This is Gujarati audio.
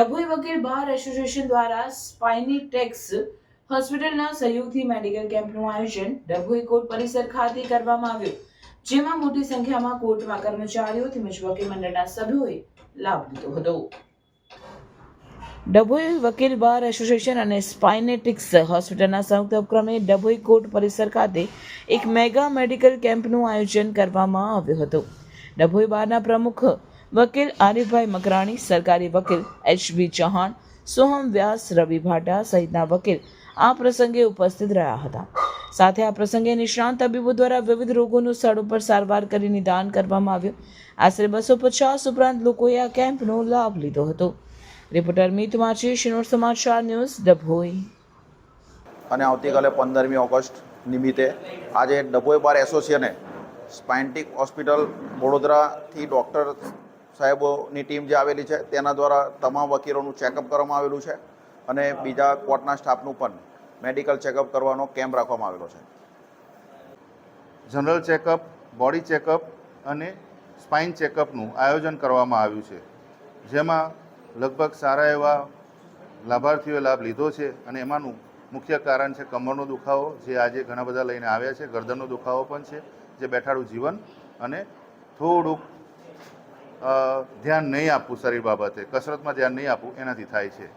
ડભોઈ વકીલ બાર એસોસિએશન દ્વારા સ્પાઇની ટેક્સ હોસ્પિટલના સહયોગથી મેડિકલ કેમ્પનું આયોજન ડભોઈ કોર્ટ પરિસર ખાતે કરવામાં આવ્યું, જેમાં મોટી સંખ્યામાં કોર્ટમાં કર્મચારીઓ તેમજ વકીલ મંડળના સભ્યોએ લાભ લીધો હતો. ડભોઈ વકીલ બાર એસોસિએશન અને સ્પાઇનેટિક્સ હોસ્પિટલના સંયુક્ત ઉપક્રમે ડભોઈ કોર્ટ પરિસર ખાતે એક મેગા મેડિકલ કેમ્પનું આયોજન કરવામાં આવ્યું હતું. ડભોઈ બારના પ્રમુખ વકીલ આરિફભાઈ મકરાણી, સરકારી વકીલ એચ બી ચૌહાણ, સોહમ વ્યાસ, રવિ ભાટા સહિતના વકીલ આ પ્રસંગે ઉપસ્થિત રહ્યા હતા. સાથે આ પ્રસંગે નિષ્ણાંત તબીબો દ્વારા વિવિધ રોગોનું સ્થળ ઉપર સારવાર કરી નિદાન કરવામાં આવ્યું. આશરે બસો પચાસ ઉપરાંત લોકોએ આ કેમ્પનો લાભ લીધો હતો. રિપોર્ટર મિત માછી, શિનોર સમાચાર ન્યૂઝ, ડભોઈ. અને આવતીકાલે પંદરમી ઓગસ્ટ નિમિત્તે આજે ડભોઈ બાર એસોસિએશને સ્પાઇન્ટિક હોસ્પિટલ વડોદરાથી ડૉક્ટર સાહેબોની ટીમ જે આવેલી છે, તેના દ્વારા તમામ વકીલોનું ચેકઅપ કરવામાં આવેલું છે અને બીજા કોર્ટના સ્ટાફનું પણ મેડિકલ ચેકઅપ કરવાનો કેમ્પ રાખવામાં આવેલો છે. જનરલ ચેકઅપ બોડી ચેકઅપ અને સ્પાઇન ચેકઅપનું આયોજન કરવામાં આવ્યું છે. જેમાં લગભગ સારા એવા લાભાર્થીઓએ લાભ લીધો છે અને એમાંનું મુખ્ય કારણ છે કમરનો દુખાવો, જે આજે ઘણા બધા લઈને આવ્યા છે. ગરદનનો દુખાવો પણ છે, જે બેઠાડું જીવન અને થોડુંક ધ્યાન નહીં આપવું શરીર બાબતે કસરતમાં ધ્યાન નહીં આપવું એનાથી થાય છે.